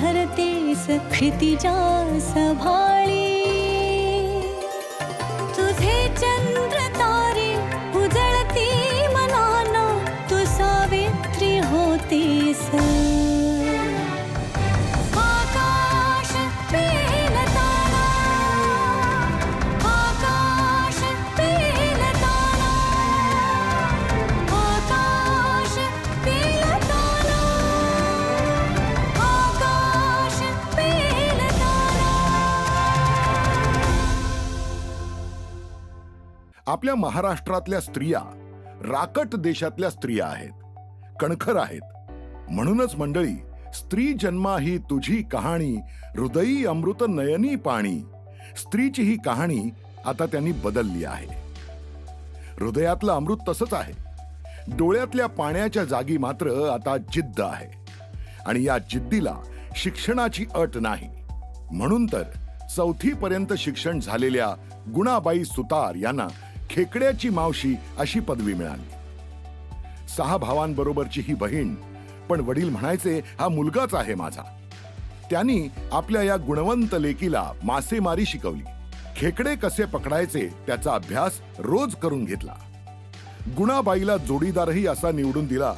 धरतेस क्षितिजा सभाळी. तुझे चंद्र तारे उजळती मनाना तू सावित्री होतीस. आपल्या महाराष्ट्रातल्या स्त्रिया राकट देशातल्या स्त्रिया आहेत. कणखर आहेत. म्हणूनच मंडळी स्त्री जन्मा ही तुझी कहाणी हृदयी अमृत नयनी पाणी स्त्रीची ही कहाणी आता त्यांनी बदलली आहे. हृदयातलं अमृत तसंच आहे. डोळ्यातल्या पाण्याच्या जागी मात्र आता जिद्द आहे. आणि या जिद्दीला शिक्षणाची अट नाही. म्हणून तर चौथी पर्यंत शिक्षण झालेल्या गुणाबाई सुतार यांना खेकड्याची मावशी अशी पदवी मिळाली. सहा भावांबरोबरची ही बहीण पण वडील म्हणायचे हा मुलगाच आहे माझा. त्यांनी आपल्या या गुणवंत लेकीला मासेमारी शिकवली. खेकडे कसे पकडायचे त्याचा अभ्यास रोज करून घेतला. गुणाबाईला जोडीदारही असा निवडून दिला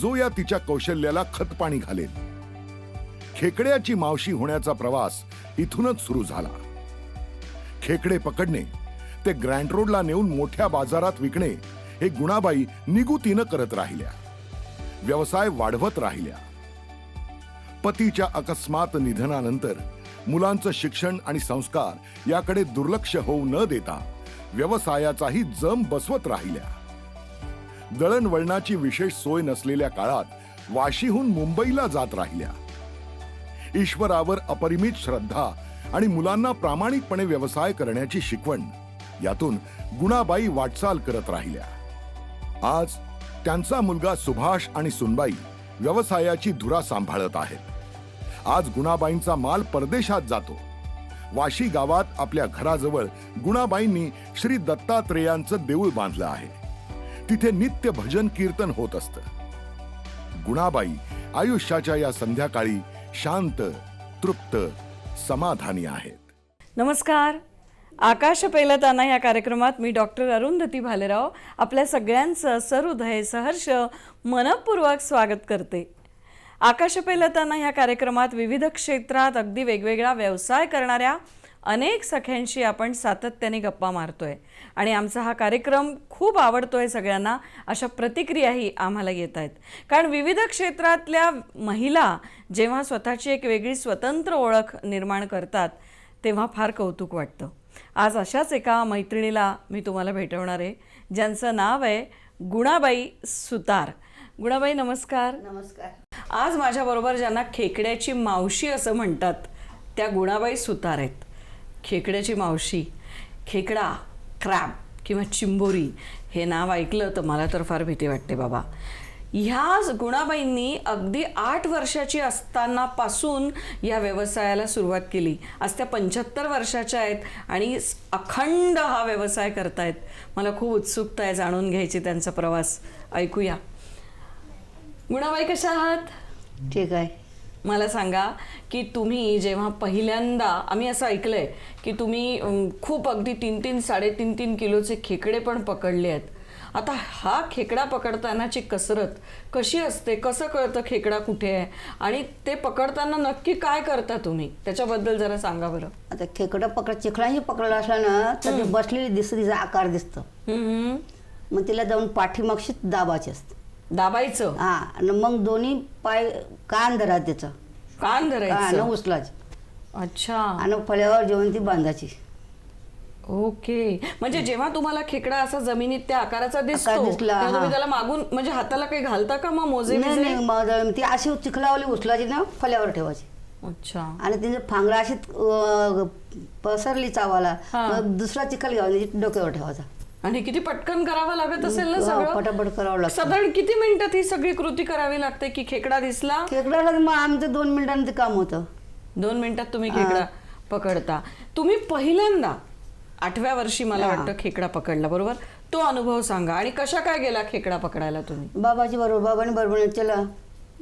जो या तिच्या कौशल्याला खतपाणी घालेल. खेकड्याची मावशी होण्याचा प्रवास इथूनच सुरू झाला. खेकडे पकडणे ते ग्रँड रोडला नेऊन मोठ्या बाजारात विकणे हे गुणाबाई निगुतीनं करत राहिल्या. व्यवसाय वाढवत राहिल्या. पतीच्या अकस्मात निधनानंतर मुलांचं शिक्षण आणि संस्कार याकडे दुर्लक्ष होऊ न देता व्यवसायाचाही जम बसवत राहिल्या. दळणवळणाची विशेष सोय नसलेल्या काळात वाशीहून मुंबईला जात राहिल्या. ईश्वरावर अपरिमित श्रद्धा आणि मुलांना प्रामाणिकपणे व्यवसाय करण्याची शिकवण यातून गुणाबाई वाटचाल करत राहिल्या. आज त्यांचा मुलगा सुभाष आणि सुनबाई व्यवसायाची धुरा सांभाळत आहेत. आज गुणाबाईंचा माल परदेशात जातो. वाशी गावात आपल्या घराजवळ गुणाबाईंनी श्री दत्तात्रेयांचं देऊळ बांधलं आहे. तिथे नित्य भजन कीर्तन होत असतं. गुणाबाई आयुष्याच्या या संध्याकाळी शांत तृप्त समाधानी आहेत. नमस्कार. आकाश पेलताना या कार्यक्रमात मी डॉक्टर अरुंधती भालेराव आपल्या सगळ्यांचं सहृदय सहर्ष मनपूर्वक स्वागत करते. आकाश पेलताना या कार्यक्रमात विविध क्षेत्रात अगदी वेगवेगळा व्यवसाय करणाऱ्या अनेक सख्यांशी आपण सातत्याने गप्पा मारतोय. आणि आमचा हा कार्यक्रम खूप आवडतोय सगळ्यांना अशा प्रतिक्रियाही आम्हाला येत आहेत. कारण विविध क्षेत्रातल्या महिला जेव्हा स्वतःची एक वेगळी स्वतंत्र ओळख निर्माण करतात तेव्हा फार कौतुक वाटतं. आज अशाच एका मैत्रिणीला मी तुम्हाला भेटवणार आहे ज्यांचं नाव आहे गुणाबाई सुतार. गुणाबाई नमस्कार. नमस्कार. आज माझ्याबरोबर ज्यांना खेकड्याची मावशी असं म्हणतात त्या गुणाबाई सुतार आहेत. खेकड्याची मावशी खेकडा क्रॅब किंवा चिंबोरी हे नाव ऐकलं तर मला तर फार भीती वाटते बाबा. ह्या गुणाबाईंनी अगदी आठ वर्षाची असतानापासून या व्यवसायाला सुरुवात केली. आज त्या पंच्याहत्तर वर्षाच्या आहेत आणि अखंड हा व्यवसाय करतायत. मला खूप उत्सुकता आहे जाणून घ्यायची त्यांचा प्रवास. ऐकूया. गुणाबाई कशा आहात? ठीक आहे. मला सांगा की तुम्ही जेव्हा पहिल्यांदा आम्ही असं ऐकलंय की तुम्ही खूप अगदी तीन तीन साडेतीन तीन किलोचे खेकडे पण पकडले आहेत. आता हा खेकडा पकडतानाची कसरत कशी असते? कसं कळतं खेकडा कुठे आहे? आणि ते पकडताना नक्की काय करता तुम्ही? त्याच्याबद्दल जरा सांगा बरं. आता खेकडं पकड चिखलाही पकडलं असलं ना तर ती बसलेली दिसतं तिचा आकार दिसतं. हम्म. मग तिला जाऊन पाठीमागशीच दाबाची असते. दाबायचं? हा आणि मग दोन्ही पाय कान धरा त्याचं. कान कान धरायचं उचलायचं. अच्छा. आणि फळ्यावर जेवण ती बांधायची. ओके. म्हणजे जेव्हा तुम्हाला खेकडा असा जमिनीत त्या आकाराचा दिसतो आकार दिसला, तेव्हा तुम्ही हा. त्याला मागून म्हणजे हाताला काही घालता का मग मोजे नाही बिजे? नाही मग ती अशी चिखलावली उचलायची ना फल्यावर ठेवायची. अच्छा. आणि तिने फांगडा अशी अं, पसरली चावाला हा. मग दुसरा चिखल घ्यावा डोक्यावर ठेवायचा. आणि किती पटकन करावं लागत असेल ना हा, सगळं? पटापट करावं लागतं. साधारण किती मिनिटात ही सगळी कृती करावी लागते की खेकडा दिसला? खेकडाला मग आमचं दोन मिनिटांचं काम होतं. दोन मिनिटात तुम्ही खेकडा पकडता. तुम्ही पहिल्यांदा आठव्या वर्षी मला. वाटतं खेकडा पकडला बरोबर? तो अनुभव सांगा. आणि कशा काय गेला खेकडा पकडायला तुम्ही? बाबाची बरोबर बाबाने बरोबर चला.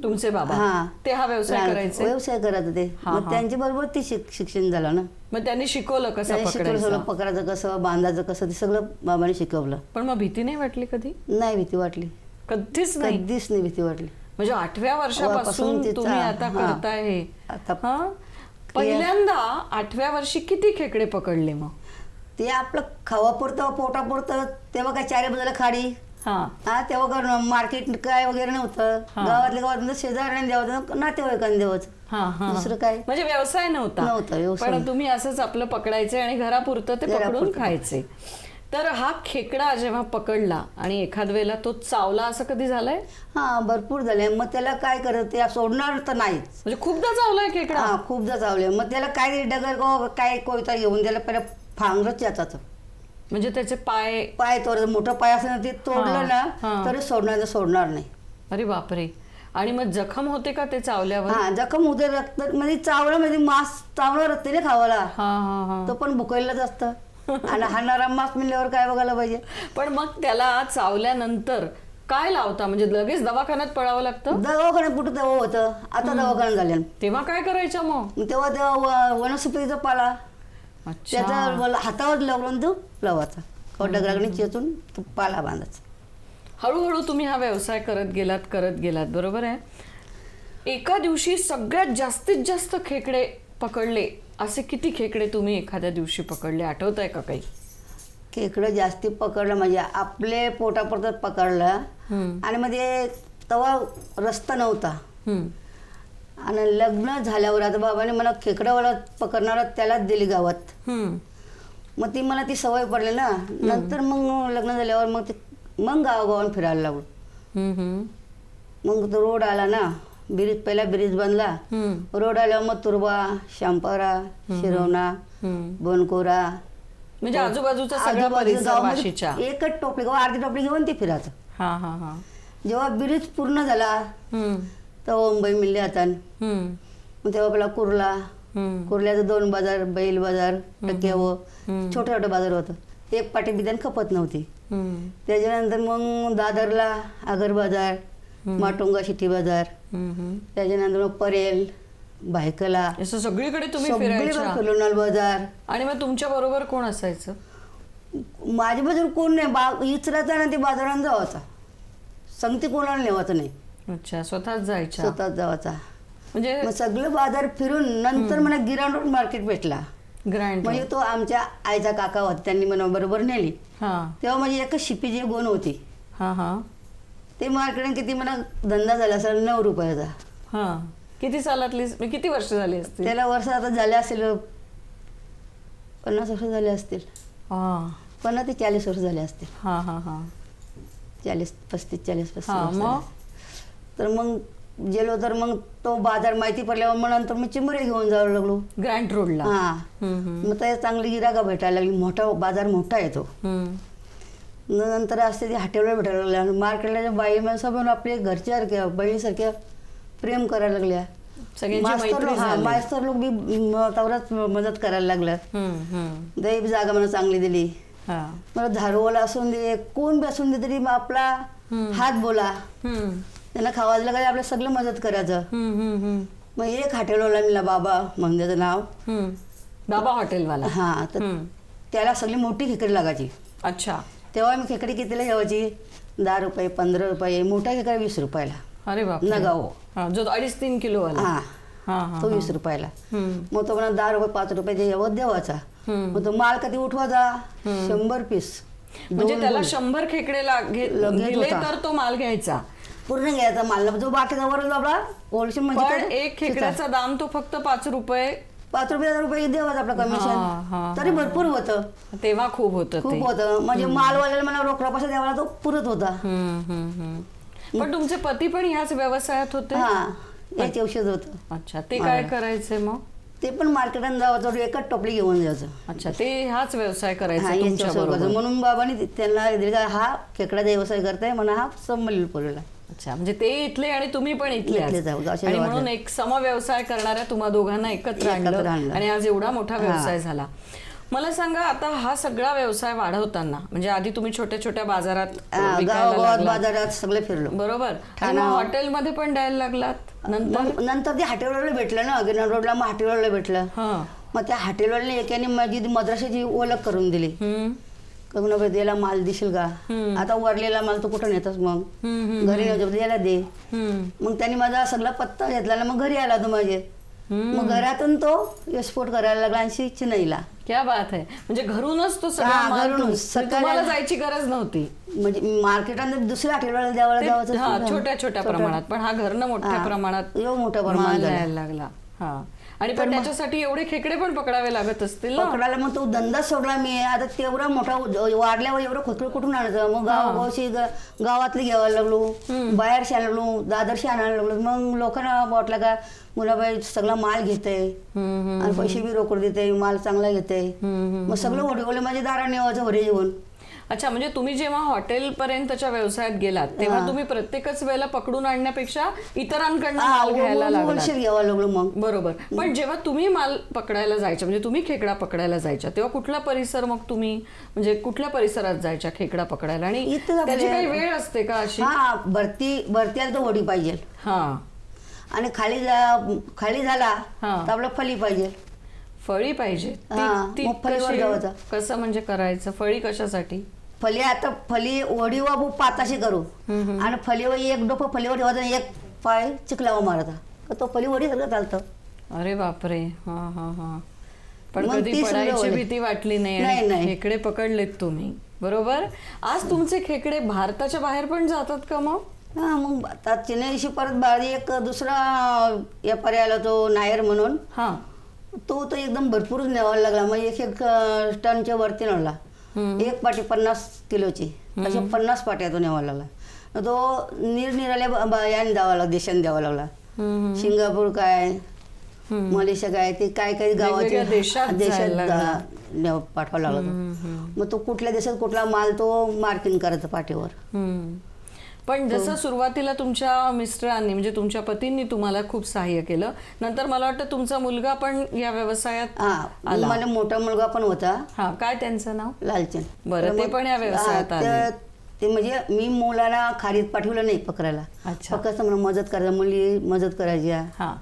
तुमचे बाबा. हा. ते हा व्यवसाय करायचे? व्यवसाय करायचं ते हा, मग हा. त्यांच्या बरोबर ते शिक- शिक्षण झालं ना. मग त्यांनी शिकवलं कसं त्यांनी शिकवलं सगळं पकडायचं पकडायचं कसं बांधायचं कसं ते सगळं बाबाने शिकवलं. पण मग भीती नाही वाटली कधी? नाही भीती वाटली. कधीच नाही? कधीच नाही भीती वाटली. म्हणजे आठव्या वर्षापासून वर्षापासून तिचा- तुम्ही आता हा. करताय हे. आता हा? पहिल्यांदा आठव्या वर्षी किती खेकडे पकडले मग? ते आपलं खावापुरतं पोटापुरतं तेव्हा काय चारी बाजूला खाडी? हा. हा तेव्हा मार्केट काय वगैरे नव्हतं. हा. गावातल्या गावात शेजाऱ्याने द्यावं नातेवाईकांनी हा हा दुसरं काय? म्हणजे व्यवसाय नव्हता. नव्हता, व्यवसाय पण तुम्ही असंच आपलं पकडायचे आणि घरापुरतं ते पकडून घरापुरतं. खायचे. तर हा खेकडा जेव्हा पकडला आणि एखाद वेळेला तो चावला असं कधी झालंय? हा भरपूर झाले मग त्याला काय करत ते सोडणार तर नाहीच. म्हणजे खूपदा चावलाय खेकडा? हा खूपदा चावले मग त्याला काय डगर गो काय कोयता घेऊन त्याला पहिला फांगरच याचाच. म्हणजे त्याचे पाय पाय तोड मोठं पाय असं ना ते तोडलं. ना तरी सोडणार सोडणार नाही. अरे बापरे. आणि मग जखम होते का ते चावल्यावर? हा जखम होते रक्त म्हणजे चावलं म्हणजे मांस चावलं रक्त नाही खावाला. हा हा हा. तो पण भुकायलाच असतं. आणि हाणारा मांस मिळल्यावर काय बघायला पाहिजे? पण मग त्याला चावल्यानंतर काय लावता? म्हणजे लगेच दवाखान्यात पळावं लागतं? दवाखान्यात कुठं तेव्हा होतं? आता दवाखान्यात झाले तेव्हा काय करायचं मग? तेव्हा तेव्हा वनस्पतीचा पाला. त्याचा हातावर लावून तो लावायचा डगराकडे चेचून तो पाला बांधायचा. हळूहळू तुम्ही हा व्यवसाय करत गेलात करत गेलात बरोबर आहे? एका दिवशी सगळ्यात जास्तीत जास्त खेकडे पकडले असे किती खेकडे तुम्ही एखाद्या दिवशी पकडले? आठवत आहे का काही? खेकडं जास्ती पकडलं म्हणजे आपले पोटापुरतं पकडलं. आणि मध्ये तेव्हा रस्ता नव्हता. आणि लग्न झाल्यावर आता बाबाने मला खेकडावाला पकडणारा त्यालाच दिली गावात. हम्म. मग ती मला ती सवय पडली ना. नंतर मग लग्न झाल्यावर मग ते मग गावागावान फिरायला लागलो. हम्म, हम्म. मग तो रोड आला ना. ब्रिज पहिला ब्रिज बांधला हम्म. रोड आल्यावर मग तुरबा शांपारा शिरवणा हम्म. बनकोरा. म्हणजे आजूबाजूचा सगळा आजूबाजूच्या परिसर गावामध्ये वाशीच्या एकच टोपली किंवा अर्धी टोपली घेऊन ते फिरायचं. हा हा हा. जेव्हा ब्रिज पूर्ण झाला हम्म. तेव्हा मुंबई मिळली हातान. मग तेव्हा आपला कुर्ला. कुर्ल्याचं दोन बाजार बैल बाजार टक्क्यावं छोटं छोटं बाजार होतं. एक पाटी बिदान खपत नव्हती. त्याच्यानंतर मग दादरला आगर बाजार माटुंगा शिटी बाजार. त्याच्यानंतर मग परेल भायकला. सगळीकडे तुम्ही लोणाल बाजार. आणि मग तुमच्या बरोबर कोण असायचं? माझ्या बाजूला कोण नाही. बा इचराचा ना ते बाजारात जावाचा संगती कोणाला नेवायचं नाही. अच्छा स्वतःच जायच्या? स्वतःच जावाचा. म्हणजे मग सगळं बाजार फिरून नंतर मला गिराण रोड मार्केट भेटला ग्रँड म्हणजे तो आमच्या आईचा काका होता त्यांनी मला बरोबर नेली. हा. तेव्हा माझी एकच शिपीची गोण होती. हा हा. ते मार्केट किती मला धंदा झाला असेल नऊ रुपयाचा. हा. किती सालातली म्हणजे किती वर्ष झाली असतील? त्याला वर्ष आता झाले असेल पन्नास वर्ष झाले असतील. हा. पन्नास ते चाळीस वर्ष झाले असतील. हा हा हा. चाळीस पस्तीस चाळीस पस्तीस हा, मग? तर मग गेलो तर मग तो बाजार माहिती पडल्यावर मग नंतर मी चिंबरे घेऊन जावं लागलो. ग्रँड रोडला. हा. मग त्या चांगली गिराका भेटायला लागली. मोठा बाजार मोठा येतो. नंतर असते ते हॉटेलवर भेटायला लागल्या. आणि मार्केटला बाई माणसं पण आपले घरच्यासारख्या बहिणीसारख्या प्रेम करायला लागल्या. मास्तर लोक बी म, तवराच मदत करायला लागल्या. बी जागा मला चांगली दिली. मला झाडूवाला असून दे कोण बी असून दे तरी आपला हात बोला. त्यांना खावायला काय आपल्या सगळं मदत करायचं. मग एक हॉटेलवाला मिळाला बाबा म्हणून त्याचं नाव. बाबा हॉटेलवाला. हा तर. त्याला सगळी मोठी खेकडी लागायची. अच्छा. तेव्हा मी खेकडी कितीला घ्यावायची दहा रुपये पंधरा रुपये मोठा खेकडा वीस रुपयाला. अरे हा जो अडीच तीन किलो वाला हा. हा हा तो वीस रुपयाला. मग तो म्हणा दहा रुपये पाच रुपये द्यावं देवाचा. मग तो माल कधी उठवायचा शंभर पीस. म्हणजे त्याला. शंभर खेकडे. तर तो माल घ्यायचा. पूर्ण घ्यायचा माल. जो बाकीचा वर आपला होलसेल पण म्हणजे एक खेकड्याचा दाम तो फक्त पाच रुपये. पाच रुपये रुपये द्यावाच आपलं हा, कमिशन तरी भरपूर होतं. तेव्हा खूप होतं ते. खूप होतं. म्हणजे मालवाल्याला मला रोकडा पैसा द्यावा तो पुरत होता. हम्म, हम्म, हम्म. पण तुमचे पती पण ह्याच व्यवसायात होते? हा याचे औषध होतं. अच्छा ते काय करायचे मग? ते पण मार्केटात जावं एकच टोपली घेऊन जायचं. अच्छा ते हाच व्यवसाय हा करायचा याचा तुमच्या व्यवसाय बरोबर करायचा. म्हणून बाबांनी त्यांना दिलं का हा खेकड्याचा व्यवसाय करताय म्हणून हा संभलील पोरीला अच्छा म्हणजे ते इथले आणि तुम्ही पण इथले. अशा आणि. म्हणून एक समव्यवसाय करणाऱ्या तुम्हा दोघांना एकत्र आणलं आणलं. आणि आज एवढा मोठा. व्यवसाय झाला मला सांगा आता हा सगळा व्यवसाय वाढवताना म्हणजे आधी तुम्ही छोट्या छोट्या बाजारात हा, विकायला गावागावात लागलात. बाजारात सगळे फिरलो बरोबर आणि ठाणा. मग हॉटेलमध्ये पण द्यायला लागलात नंतर मग नंतर ते हाटेलवाला भेटलं ना गिरणार रोडला मग हाटेलवाला भेटलं हा मग त्या हाटेलवाल्याने एकाने माझी मद्राशाची ओळख करून दिली हम्म. करून द्यायला माल देशील का? आता वरलेला माल तू कुठं नेतोस मग? घरी द्यायला दे. मग त्यांनी माझा सगळा पत्ता घेतला मग घरी आला तो माझे. मग घरातून तो एक्सपोर्ट करायला लागला आणि चेन्नईला क्या बात आहे. म्हणजे घरूनच तो सगळा. जायची गरज नव्हती. म्हणजे मार्केटात दुसऱ्या द्यावाचं हा, सुद्धा. छोट्या छोट्या प्रमाणात. पण हा घरनं मोठ्या प्रमाणात एवढं मोठ्या प्रमाणात. यायला लागला. हा. आणि पण त्याच्यासाठी एवढे खेकडे पण पकडावे लागत असतील ना? पकडायला मग तो धंदा सोडला मी. आता तेवढा मोठा वाढल्यावर एवढं खोकड कुठून आणायचं? मग गावागावशी ग- गावातली घ्यायला लागलो. बाहेरशी आणायला लागलो. दादरशी आणायला लागलो. मग लोकांना वाटलं का मुलाबाई सगळा माल घेते. आणि पैसे बी रोकड देते माल चांगला घेते. मग सगळं ओढे माझे दारा नेवायचं घरी येऊन. अच्छा म्हणजे तुम्ही जेव्हा हॉटेल पर्यंतच्या व्यवसायात गेलात तेव्हा तुम्ही प्रत्येकच वेळेला पकडून आणण्यापेक्षा इतरांकडनं माल घ्यायला लागला होलसेल घ्यावा लागलो मग. बरोबर. पण जेव्हा तुम्ही माल पकडायला जायच्या म्हणजे तुम्ही खेकडा पकडायला जायच्या तेव्हा कुठला परिसर मग तुम्ही म्हणजे कुठल्या परिसरात जायच्या खेकडा पकडायला? आणि इथं त्याची काही वेळ असते का अशी? हा भरती भरती आली तर होडी पाहिजे. हा. आणि खाली जा खाली झाला हा. तर आपलं फली पाहिजे. फळी पाहिजे. ती- हा, ती मग फळीवर कशी- जायचं. कसं म्हणजे करायचं? फळी कशासाठी? फली आता फली वडी बाबू पाताशी करू. आणि फलीवर एक डोकं फलीवर ठेवायचं आणि एक पाय चिखलावर मारायचा का तो फली वडी सगळं चालतं. अरे बापरे. हा हा हा. पण मग कधी ती पडायची होईल. भीती वाटली नाही नाही, आणि नाही. खेकडे पकडलेत तुम्ही. बरोबर? आज तुमचे खेकडे भारताच्या बाहेर पण जातात का मग? हा मग आता चेन्नईशी परत बाहेर एक दुसरा व्यापारी आला तो नायर म्हणून. हा. तो तर एकदम भरपूरच न्यावा लागला. मग एक एक अं, टनच्या वरती नवला एक पाटी पन्नास किलोची. अशा पन्नास पाट्या तो न्यावा लागला. तो ब- याने द्यावा लागला देशाने द्यावा लागला. सिंगापूर काय मलेशिया काय ते काय काही गावाचे वेगवेगळ्या देशात जायला लागला. मग तो कुठल्या देशात कुठला माल तो मार्किंग करायचा पाठीवर. पण जसं सुरुवातीला तुमच्या मिस्टरांनी म्हणजे तुमच्या पतींनी तुम्हाला खूप सहाय्य केलं नंतर मला वाटतं तुमचा मुलगा पण या व्यवसायात हा आला. मला मोठा मुलगा पण होता हा काय त्यांचं नाव लालचंद बरं, ते पण या व्यवसायात हा. तर ते म्हणजे मी मुलाला खारीत पाठवलं नाही पकडायला अच्छा. फक्त म्हणून मदत करायचं मुली मदत करायची हा. हा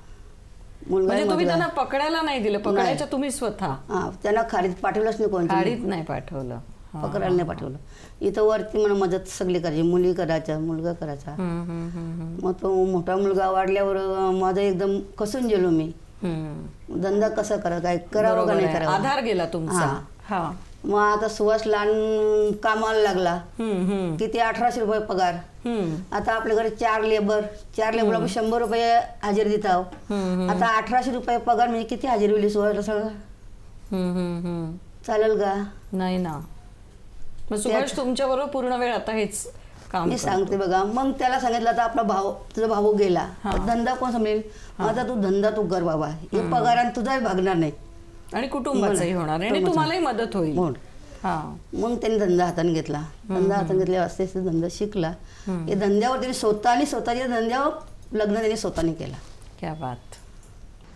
मुलगा म्हणजे तुम्ही मदत- त्यांना पकडायला नाही दिलं पकडायच्या तुम्ही स्वतः हा त्यांना खारीत पाठवलंच नाही कोणतं गाडीत नाही पाठवलं हा. पकडायला नाही पाठवलं. इथं वरती म्हणून मदत सगळी करायची. मुली करायच्या मुलगा करायचा. मग तो मोठा मुलगा वाढल्यावर माझं एकदम कसून गेलो मी. धंदा कसा करा काय करावं का नाही. करावं? आधार गेला तुमचा. मग आता सुहास लहान कामाला लागला. किती? अठराशे रुपये पगार. आता आपल्या घरी चार लेबर. चार लेबर आपण शंभर रुपये हजेरी देत आहोत. आता अठराशे रुपये पगार म्हणजे किती हजेरी होईल सोळा सगळं. चालेल का? नाही ना. मग सुभाष तुमच्या बरोबर पूर्ण वेळ आता हेच काम मी. सांगते बघा मग त्याला सांगितलं आता आपला भाऊ तुझा भाऊ गेला. धंदा कोण समजेल माझा तू धंदा तू कर बाबा. हे पगाराने तुझाही भागणार नाही. आणि कुटुंबाचंही होणार आणि कुटुंबाचं. तुम्हालाही मदत होईल. म्हणून हा. मग त्यांनी धंदा हाताने घेतला. धंदा हाताने घेतल्यावर असते धंदा शिकला. हे धंद्यावर त्यांनी स्वतःने स्वतःच्या धंद्यावर लग्न त्यांनी स्वतःने केला. क्या बात.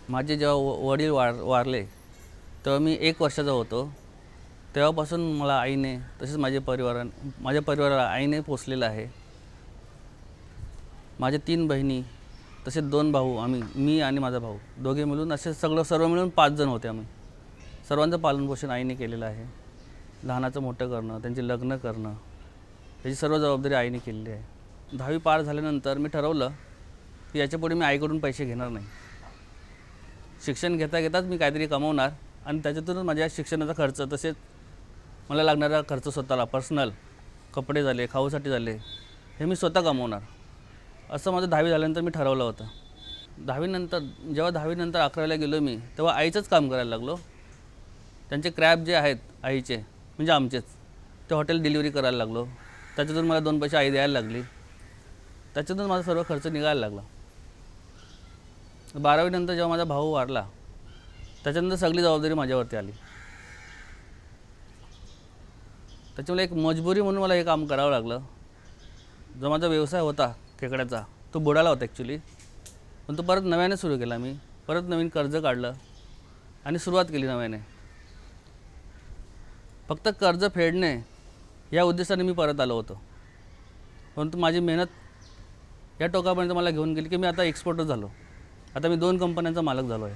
माझे जेव्हा वडील वार वारले तेव्हा मी एक वर्षाचा होतो. तेव्हापासून मला आईने तसेच माझ्या परिवाराने माझ्या परिवाराला आईने पोचलेलं आहे. माझ्या तीन बहिणी तसेच दोन भाऊ आम्ही मी आणि माझा भाऊ. दोघे मिळून असे सगळं सर्व मिळून पाच जण होते आम्ही. सर्वांचं पालनपोषण आईने केलेलं आहे. लहानाचं मोठं करणं त्यांचे लग्न करणं याची सर्व जबाबदारी आईने केलेली आहे. दहावी पार झाल्यानंतर मी ठरवलं की याच्यापुढे मी आईकडून पैसे घेणार नाही. शिक्षण घेता घेताच मी काहीतरी कमवणार आणि त्याच्यातूनच माझ्या शिक्षणाचा खर्च तसेच मला लागणारा खर्च स्वतःला पर्सनल कपडे झाले खाऊसाठी झाले हे मी स्वतः कमवणार. असं माझं दहावी झाल्यानंतर मी ठरवलं होतं. दहावीनंतर जेव्हा दहावीनंतर अकरावीला गेलो मी तेव्हा आईचंच काम करायला लागलो. त्यांचे क्रॅब जे आहेत आईचे म्हणजे आमचेच ते हॉटेल डिलिव्हरी करायला लागलो. त्याच्यातून मला दोन पैसे आई द्यायला लागली. त्याच्यातून माझा सर्व खर्च निघायला लागला. बारावीनंतर जेव्हा माझा भाऊ वारला त्याच्यानंतर सगळी जबाबदारी माझ्यावरती आली. त्याच्यामुळे एक मजबुरी म्हणून मला हे काम करावं लागलं. जो माझा व्यवसाय होता खेकड्याचा तो बुडाला होता ॲक्च्युली पण तो परत नव्याने सुरू केला मी. परत नवीन कर्ज काढलं आणि सुरुवात केली नव्याने. फक्त कर्ज फेडणे या उद्देशाने मी परत आलो होतो. परंतु माझी मेहनत या टोकापर्यंत मला घेऊन गेली की मी आता एक्सपोर्टर झालो. आता मी दोन कंपन्यांचा मालक झालो आहे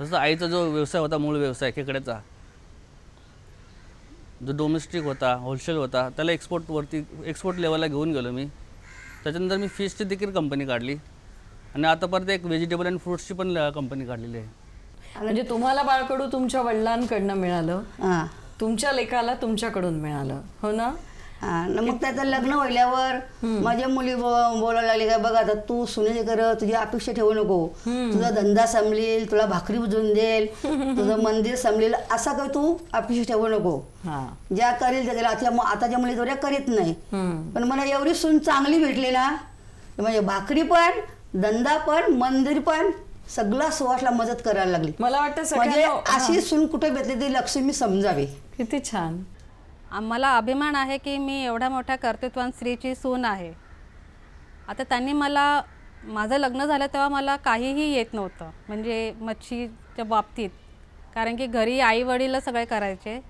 तसं आईचा जो व्यवसाय होता मूळ व्यवसाय खेकड्याचा जो डोमेस्टिक होता होलसेल होता त्याला एक्सपोर्टवरती एक्सपोर्ट लेवलला घेऊन गेलो मी. त्याच्यानंतर मी फिशची देखील कंपनी काढली. आणि आता परत एक व्हेजिटेबल अँड फ्रुट्सची पण कंपनी काढलेली आहे. म्हणजे तुम्हाला बाळकडू तुमच्या वडिलांकडनं मिळालं. हां. तुमच्या लेखाला तुमच्याकडून मिळालं. हा न? मग त्याचं लग्न व्हायल्यावर माझ्या मुली बोलायला लागली का बघ आता तू सुने कर तुझी अपेक्षा ठेवू नको. तुझा धंदा संभलेल तुला भाकरी बुजून देईल तुझं मंदिर संभलेल असा काही तू अपेक्षा ठेवू नको. ज्या करेल त्या आता आताच्या मुली तेवढ्या करीत नाही. पण मला एवढी सून चांगली भेटली ना म्हणजे भाकरी पण धंदा पण मंदिर पण सगळा सुवासला मदत करायला लागली. मला वाटतं म्हणजे अशी सून कुठे भेटली ती लक्ष्मी समजावी. किती छान. आम्हाला अभिमान आहे की मी एवढ्या मोठ्या कर्तृत्वान स्त्रीची सून आहे. आता त्यांनी मला माझं लग्न झालं तेव्हा मला काहीही येत नव्हतं. म्हणजे मच्छीच्या बाबतीत. कारण की घरी आई वडील सगळे करायचे.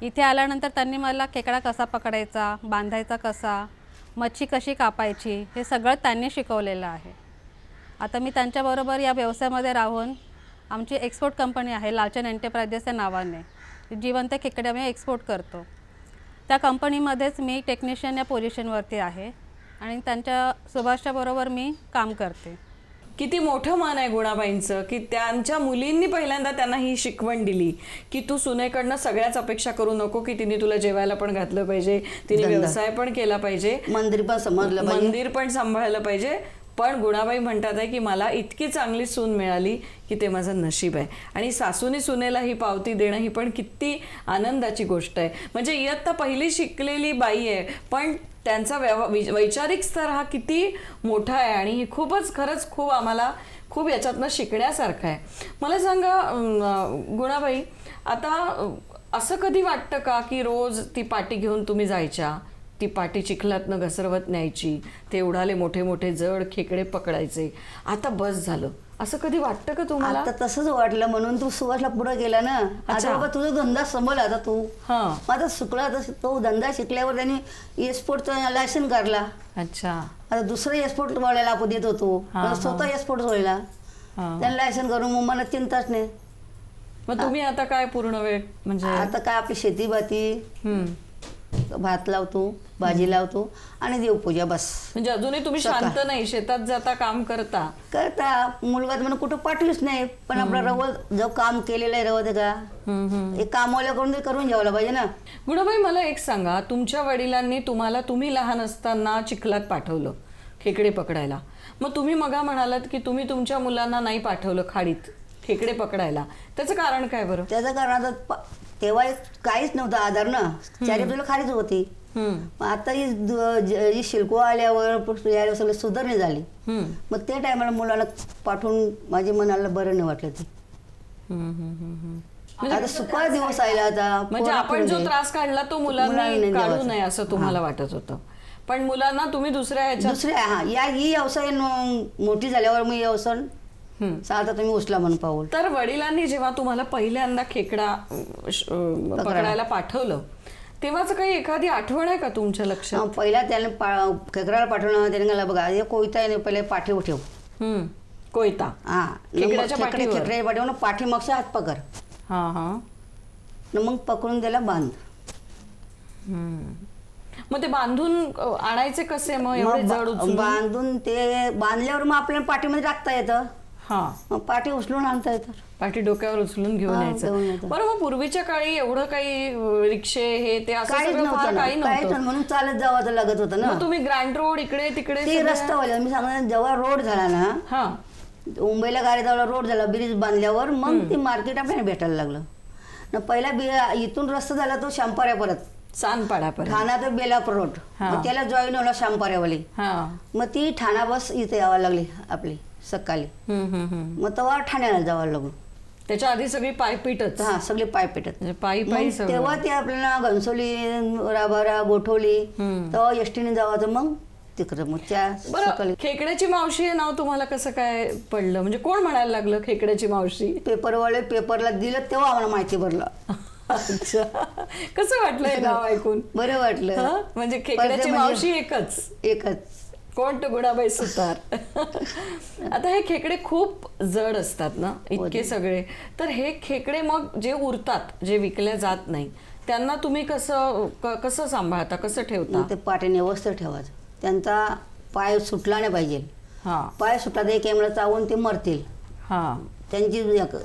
इथे आल्यानंतर त्यांनी मला खेकडा कसा पकडायचा बांधायचा कसा मच्छी कशी कापायची हे सगळं त्यांनी शिकवलेलं आहे. आता मी त्यांच्याबरोबर या व्यवसायामध्ये राहून आमची एक्सपोर्ट कंपनी आहे लालचंद एंटरप्राइजेस या नावाने. जिवंत खेकडे आम्ही एक्सपोर्ट करतो. त्या कंपनीमध्येच मी टेक्निशियन या पोझिशनवरती आहे आणि त्यांच्या सुभाषच्या बरोबर मी काम करते. किती मोठं मन आहे गुणाबाईंचं की त्यांच्या मुलींनी पहिल्यांदा त्यांना ही शिकवण दिली की तू सुनेकडनं सगळ्याच अपेक्षा करू नको की तिने तुला जेवायला पण घातलं पाहिजे तिने. व्यवसाय पण केला पाहिजे. मंदिर पण समजलं पाहिजे. मंदिर पण सांभाळलं पाहिजे. पण गुणाबाई म्हणतात आहे की मला इतकी चांगली सून मिळाली की ते माझं नशीब आहे. आणि सासूने सुनेला ही पावती देणं ही पण किती आनंदाची गोष्ट आहे. म्हणजे इयत्ता पहिली शिकलेली बाई आहे पण त्यांचा व्यव वैचारिक स्तर हा किती मोठा आहे आणि ही खूपच खरंच खूप आम्हाला खूप याच्यातनं शिकण्यासारखं आहे. मला सांगा गुणाबाई आता असं कधी वाटतं का की रोज ती पाटी घेऊन तुम्ही जायच्या? ती पाटी चिखलातनं घसरवत न्यायची ते उडाले मोठे मोठे जड खेकडे पकडायचे. आता बस झालं. असं कधी वाटतं का तुम्हाला? आता तसंच वाटलं म्हणून तू सुवासला पुढे गेला ना? आता अच्छा. बाबा तुझा धंदा संभल आता तू. हा. आता सुकला आता तो धंदा शिकल्यावर त्यांनी एक्सपोर्टचा लायसन काढला. अच्छा. आता दुसरं एक्सपोर्ट वाल्याला आपण देत होतो. हा. स्वतः एक्सपोर्ट व्हायला हा. त्यांना लायसन करून मग मला चिंताच नाही मग तुम्ही आता काय पूर्ण वेळ म्हणजे? आता काय आपली शेती बाती हम्म. भात लावतो भाजी लावतो आणि देवपूजा बस. म्हणजे अजूनही तुम्ही शांत नाही शेतात जाता काम करता. करता. मुलगा तर म्हणून कुठं पाठवलीच नाही पण आपला रवळ जो काम केलेलं आहे रवळ का. एक कामवाल्याकडून ते करून घ्यावं पाहिजे ना. गुणाबाई मला एक सांगा तुमच्या वडिलांनी तुम्हाला तुम्ही लहान असताना चिखलात पाठवलं खेकडे पकडायला. मग तुम्ही मगा म्हणालात की तुम्ही तुमच्या मुलांना नाही पाठवलं खाडीत खेकडे पकडायला. त्याचं कारण काय बरं? त्याचं कारण आता प- तेव्हा काहीच नव्हतं आधार ना. चारी तुला खालीच होती. मग आता ही द- ज- ही शिल्को आल्यावर यायला सगळं सुधारणी झाली. मग त्या टायमाला मुलाला पाठवून माझ्या मनाला बरं नाही वाटलं ते. हम्म. आता सुका दिवस आला आता म्हणजे पोरं आपण जो. त्रास काढला तो मुलांना काढू द्यावाचा. नये असं तुम्हाला वाटत होतं. पण मुलांना तुम्ही दुसऱ्या ह्याच्यात दुसऱ्या हा. या ही व्यवसाय न- मोठी झाल्यावर मी व्यवसाय आता तुम्ही उचला म्हणून पाऊल. तर वडिलांनी जेव्हा तुम्हाला पहिल्यांदा खेकडा पकडायला. पाठवलं तेव्हाच काही एखादी आठवण आहे का तुमच्या लक्षात? पहिला त्याने खेकड्याला पाठवलं त्याने बघा हे कोयता आहे पहिले पाठी ठेव. कोयता. हा खेकड्याच्या खेकडे पाठीवर? पाठीवर पाठी मागचा हात पकड. हा हा. मग पकडून त्याला बांध. मग ते बांधून आणायचे कसे? मग एवढे जड बांधून ते बांधल्यावर मग आपल्याला पाठीमध्ये टाकता येतं. हा. मग पाठी उचलून आणता येतात. पाठी डोक्यावर उचलून घेऊन हा, यायचं. घेऊन यायचं. बरं मग पूर्वीच्या काळी एवढं काही अं, रिक्षे हे ते असं काहीच सगळं फार नव्हतं. ना काही काहीच नव्हतं. नव्हतं म्हणून चालत जावं लागत होतं ना. मग तुम्ही ग्रँड रोड इकडे तिकडे ते सगळ्या- रस्ता व्हायला मी सांगणार जेव्हा रोड झाला ना हा. मुंबईला गाडीजवळ रोड झाला ब्रिज बांधल्यावर मग ते मार्केट आपल्याला भेटायला लागलं. ना पहिला बि- इथून रस्ता झाला तो शांपाऱ्या परत. ठाणा तर बेलापूर रोड. हा. मग त्याला जॉईन होला शांपाऱ्यावाली. हा. मग ती ठाणा बस इथे यावं लागली आपली. सकाळी. मग तेव्हा ठाण्याला जावं लागलो. त्याच्या आधी सगळी पायपीटच. हा सगळे पाय पेटत म्हणजे पायी पायी सगळं. तेव्हा ते आपल्याला घनसोली राबारा गोठवली तेव्हा एसटीने जावाचं मग तिकडं. मग त्या बरं सकाळी खेकड्याची मावशी हे नाव तुम्हाला कसं काय पडलं? म्हणजे कोण म्हणायला लागलं खेकड्याची मावशी? पेपरवाले पेपरला दिलं तेव्हा आम्हाला माहिती भरलं अच्छा. कसं वाटलं हे नाव ऐकून? बरं वाटलं. हं? म्हणजे खेकड्याची पडदे म्हणजे- मावशी एकच. एकच. कोण तो गुणाबाई सुतार? आता हे खेकडे खूप जड असतात ना इतके सगळे. तर हे खेकडे मग जे उरतात जे विकले जात नाही त्यांना तुम्ही कसं क- कसं सांभाळता कसं ठेवता? ते पाठीने व्यवस्थित ठेवायचं त्यांचा पाय सुटला नाही पाहिजे. हा. पाय सुटला तर एक एमला चावून ते मरतील. हा. त्यांची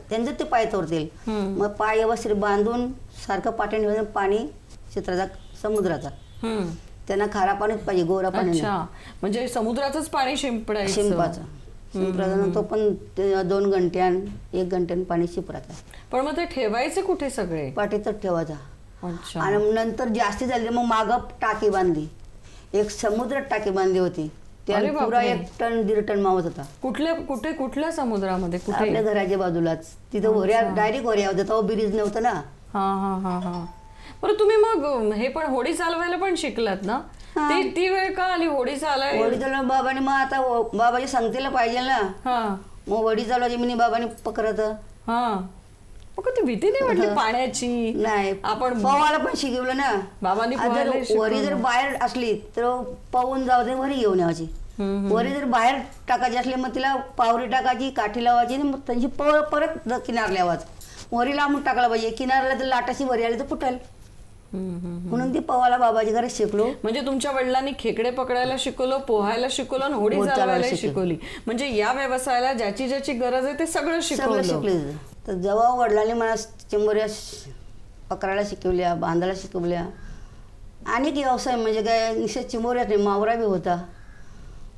त्यांचे ते पाय तोडतील मग पाय व्यवस्थित बांधून सारखं पाठीने ठेवायचं पाणी चित्राचा समुद्राचा. हम्म. त्यांना खारा पाणीच पाहिजे गोरा पाणी. अच्छा. म्हणजे समुद्राचंच पाणी शिंपडायचं. शिंपाचा शिंपराचा तो पण ते दोन घंट्यान एक घंट्यान पाणी शिपराचा पण मग ते ठेवायचे कुठे सगळे? पाठीतच ठेवायचा. अच्छा. आणि नंतर जास्ती झाली मग मागं टाकी बांधली. एक समुद्रात टाकी बांधली होती. अरे त्याला बापरे. पुरा एक टन दीड टन मावत होता. कुठल्या कुठे कुठल्या समुद्रामध्ये? कुठे? आपल्या घराच्या बाजूलाच. तिथं वऱ्या डायरेक्ट वऱ्या होत्या तेव्हा ब्रिज नव्हतं ना. हा हा हा हा. बरं तुम्ही मग हे पण होडी चालवायला पण शिकलात ना? ती ती वेळ का आली होडी चालाय वडी चालवा बाबाने मग आता व- बाबाची संगतीला पाहिजे ना. हा. मग वडी चालवायची मी बाबाने पकडत हा. मग ती भीती नाही वाटली पाण्याची? नाही. आपण पवायला पण शिकवलं ना. बाबांनी पोहायला वरी जर बाहेर असली तर पाहून जाऊ दे वरी घेऊन यायची. वरी जर बाहेर टाकायची असली मग तिला पावरी टाकायची काठी लावायची आणि मग त्यांची प परत किनार लावायचं. वरी लांबून टाकायला पाहिजे किनारला तर लाटाची वरी आली तर फुटेल. म्हणून ती पवाला बाबाची घरात शिकलो. म्हणजे तुमच्या वडिलांनी खेकडे पकडायला शिकवलं पोहायला शिकवलं आणि होडी चालवायला शिकवली. म्हणजे या व्यवसायाला ज्याची ज्याची गरज आहे ते सगळं सगळं शिकवलं. शिकले. तर जेव्हा वडिलांनी मला चिंबोऱ्या श- पकडायला शिकवल्या बांधायला शिकवल्या. अनेक व्यवसाय म्हणजे काय निश्चित चिंबोऱ्याच नाही मावरा बी होता.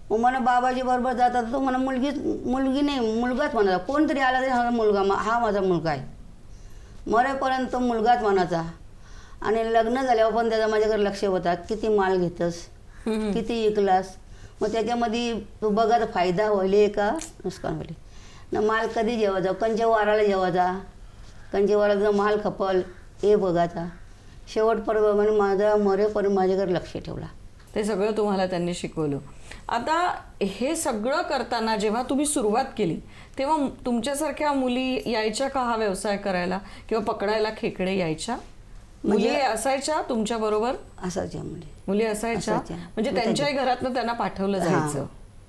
मग मला बाबाजी बरोबर जातात तो मला मुलगी मुलगी नाही मुलगाच म्हणाला. कोणतरी आला तरी हा मुलगा मा- हा माझा मुलगा आहे. मरेपर्यंत तो मुलगाच म्हणायचा आणि लग्न झाल्यावर पण त्याचा माझ्याकडे लक्ष होता. किती माल घेतस किती विकलास. मग त्याच्यामध्ये तू बघा तर फायदा होईल का? नुकसान होईल ना माल कधी जेवायचा? कंच्या वाराला जेवायचा. कंच्या वाराचा माल खपल हे बघायचा शेवटपर्यंत म्हणजे माझा मरेपर्यंत माझ्याकडे लक्ष ठेवला. ते सगळं तुम्हाला त्यांनी शिकवलं. आता हे सगळं करताना जेव्हा तुम्ही सुरुवात केली तेव्हा तुमच्यासारख्या मुली यायच्या का हा व्यवसाय करायला? किंवा पकडायला खेकडे यायच्या? मुली असायच्या तुमच्या बरोबर? असायच्या म्हणजे मुली असायच्या. म्हणजे मग त्यांच्याही घरातनं त्यांना पाठवलं. जायचं.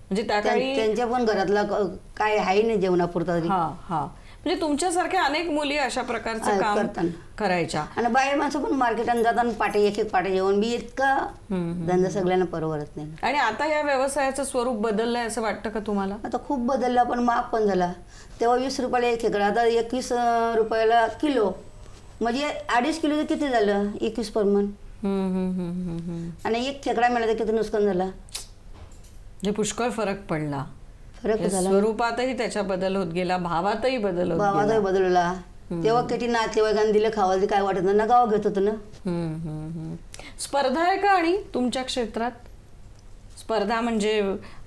म्हणजे त्या काळी त्यांच्या पण घरातला काय आहे नाही जेवणापुरता हा हा. म्हणजे तुमच्यासारख्या अनेक मुली अशा प्रकारचं काम. करायच्या. आणि बाहेर माणसं पण मार्केटात जाताना पाटे एक एक पाटे जेवण बी इतका धंदा सगळ्यांना परवडत नाही. आणि आता या व्यवसायाचं स्वरूप बदललंय असं वाटतं का तुम्हाला? आता खूप बदलला पण महाग पण झाला. तेव्हा वीस रुपयाला एक खेकडा आता एकवीस रुपयाला किलो. म्हणजे अडीच किलो किती झालं? एकवीस हम्म. आणि एक खेकडा मिळाला तर किती नुकसान झाला? म्हणजे पुष्कळ फरक पडला. फरक झाला स्वरूपातही त्याच्या बदल होत गेला भावातही बदल होत भावाचाही गेला. बदलला. तेव्हा किती नातेवाईकांनी दिलं खावायला ते काय वाटत नाही. ना गावा घेत होतं ना? हम्म, हम्म, हम्म. स्पर्धा आहे का आणि तुमच्या क्षेत्रात? स्पर्धा म्हणजे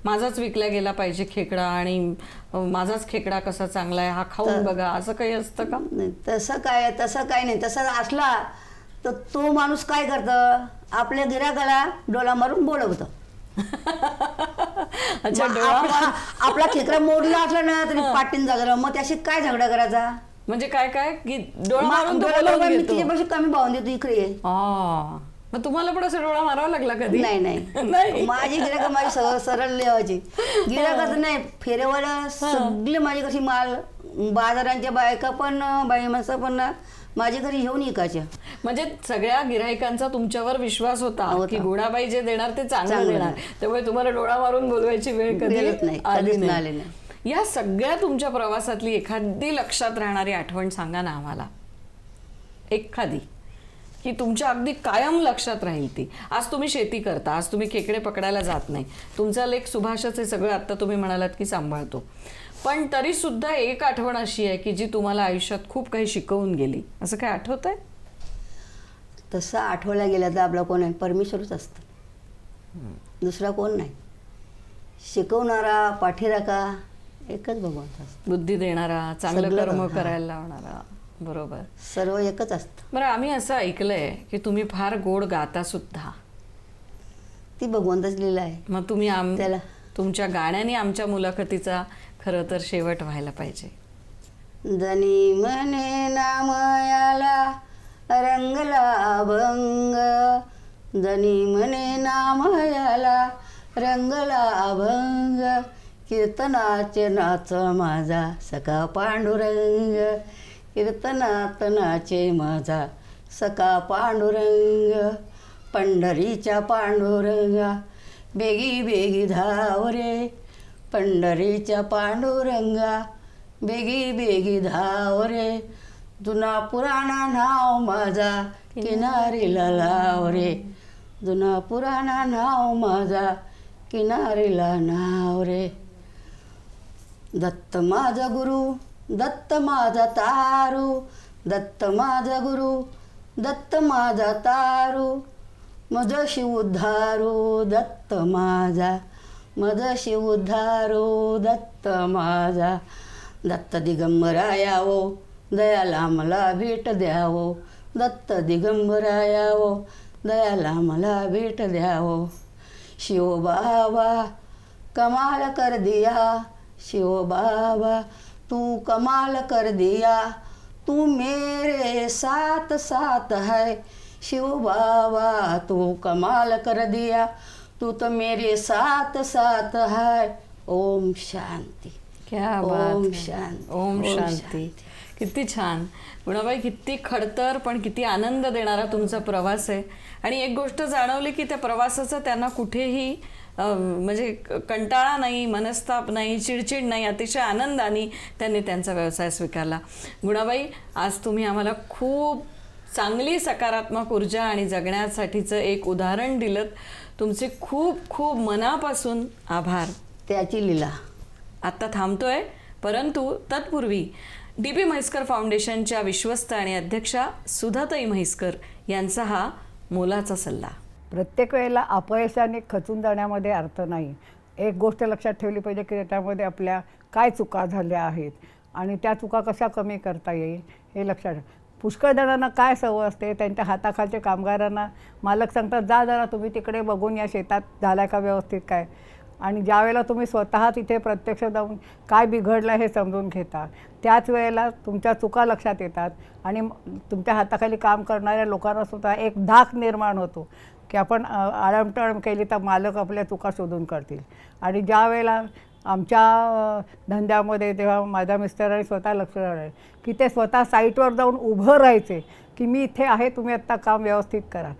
माझाच विकला गेला पाहिजे खेकडा आणि अं, माझाच खेकडा कसा चांगला आहे हा खाऊन बघा. असं काही असतं का? नाही तसं काय तसं काय नाही. तसं असला तर तो माणूस काय करतं? आपल्या गिराकाला डोला मारून बोलवतं. अच्छा आपला आपला खेकडा मोडला असला ना तरी पाटीन जागा मग त्याशी काय झगडा करायचा? म्हणजे काय काय? की डोळा मारून. तिच्यापेक्षा कमी भावून देतो इकडे. मग तुम्हाला पण असं डोळा मारावा लागला कधी? नाही नाही. माझी गिराक माझी सरळ सरळ लेवायची. गिराकात नाही फेरेवाला सगळे माझी कशी माल बाजारांच्या बायका पण बाई माणसं पण माझ्या घरी घेऊन विकायच्या म्हणजे सगळ्या गिराहिकांचा तुमच्यावर विश्वास होता होता. की गुणाबाई जे देणार ते चांगलं चांगलं देणार. त्यामुळे तुम्हाला डोळा मारून बोलवायची वेळ कधी नाही, आली कधीच नाही आली नाही. या सगळ्या तुमच्या प्रवासातली एखादी लक्षात राहणारी आठवण सांगा ना आम्हाला. एखादी. की तुमच्या अगदी कायम लक्षात राहील ती. आज तुम्ही शेती करता आज तुम्ही खेकडे पकडायला जात नाही. तुमचा लेख सुभाषच हे सगळं आत्ता तुम्ही म्हणालात की सांभाळतो. पण तरी सुद्धा एक आठवण अशी आहे की जी तुम्हाला आयुष्यात खूप काही शिकवून गेली. असं काय आठवत आहे तसं आठवल्या गेलं तर आपलं कोण आहे? परमेश्वरच असतं. दुसरा कोण नाही. शिकवणारा पाठीराखा एकच भगवंत असतो. बुद्धी देणारा चांगलं सगळं, कर्म हा. करायला लावणारा. बरोबर. सर्व एकच असतं. बरं आम्ही असं ऐकलंय की तुम्ही फार गोड गाता सुद्धा. ती भगवंतच लिहिलं आहे मग तुम्ही आम त्याला. तुमच्या गाण्याने आमच्या मुलाखतीचा खरं तर शेवट व्हायला पाहिजे. जनी म्हणे नामयाला रंगला अभंग जनी म्हणे नामयाला रंगला अभंग कीर्तनाचे नाच माझा सखा पांडुरंग. कीर्तनात नाचे माझा सखा पांडुरंग. पंढरीच्या पांडुरंगा बेगी बेगी धाव रे पंढरीच्या पांडुरंगा बेगी बेगी धाव रे जुना पुराणा नाव माझा किनारीला लाव रे जुना पुराणा नाव माझा किनारीला नाव रे दत्त माझा गुरु दत्त माझा तारू दत्त माझा गुरु दत्त माझा तारू. मज शिव उद्धारू दत्त माझा मद शिव दत्त माझा. दत्त दिगंबरायावो दयाला मला भेट द्यावो. दत्त दिगंबरायावो दयाला मला भेट द्यावो. शिव बाबा कमाल कर दिया. शिव बाबा तू कमाल कर दिया. तू मेरे साथ साथ है. शिव बाबा तू कमाल कर दिया. तू तो मेरे साथ साथ है। ओम शांती। क्या बात ओम. शांती। ओम शांती। किती छान. गुणाबाई किती खडतर पण किती आनंद देणारा तुमचा प्रवास आहे. आणि एक गोष्ट जाणवली की त्या प्रवासाचं त्यांना कुठेही म्हणजे कंटाळा नाही मनस्ताप नाही चिडचिड नाही अतिशय आनंदाने त्यांनी त्यांचा व्यवसाय स्वीकारला. गुणाबाई आज तुम्ही आम्हाला खूप चांगली सकारात्मक ऊर्जा आणि जगण्यासाठीचं एक उदाहरण दिलं तुमचे खूप खूप मनापासून आभार. त्याची लीला. आत्ता थांबतोय परंतु तत्पूर्वी डी पी म्हैसकर फाउंडेशनच्या विश्वस्त आणि अध्यक्षा सुधाताई म्हैसकर यांचा हा मोलाचा सल्ला. प्रत्येक वेळेला अपयशाने खचून जाण्यामध्ये अर्थ नाही. एक गोष्ट लक्षात ठेवली पाहिजे की त्याच्यामध्ये आपल्या काय चुका झाल्या आहेत आणि त्या चुका कशा कमी करता येईल हे लक्षात पुष्कळ जणांना काय सवय असते? त्यांच्या हाताखालचे कामगारांना मालक सांगतात जा जरा तुम्ही तिकडे बघून या शेतात झाला का व्यवस्थित काय? आणि ज्या वेळेला तुम्ही स्वतः तिथे प्रत्यक्ष जाऊन काय बिघडलं हे समजून घेता. त्याच वेळेला तुमच्या चुका लक्षात येतात आणि तुमच्या हाताखाली काम करणाऱ्या लोकांना सुद्धा एक धाक निर्माण होतो की आपण आळमटळम केली तर मालक आपल्या चुका शोधून करतील आणि ज्या वेळेला आमच्या धंद्यामध्ये तेव्हा माझ्या मिस्टरांनी स्वतः लक्ष ठेवलं की ते स्वतः साईटवर जाऊन उभं राहायचे की मी इथे आहे तुम्ही आत्ता काम व्यवस्थित करा.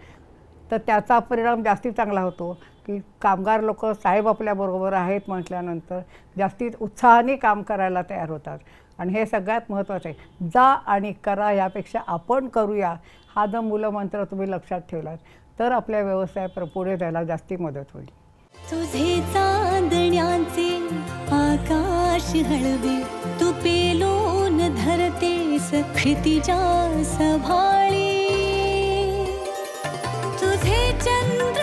तर त्याचा परिणाम जास्ती चांगला होतो की कामगार लोक साहेब आपल्याबरोबर आहेत म्हटल्यानंतर जास्तीत उत्साहाने काम करायला तयार होतात. आणि हे सगळ्यात महत्त्वाचं आहे. जा आणि करा यापेक्षा आपण करूया हा जो मूलमंत्र तुम्ही लक्षात ठेवलात तर आपल्या व्यवसाय प्र- पुढे जायला जास्ती मदत होईल. चांदण्याचे आकाश हळवे तू न धरते क्षितिजा सभाळी. तुझे चंद्र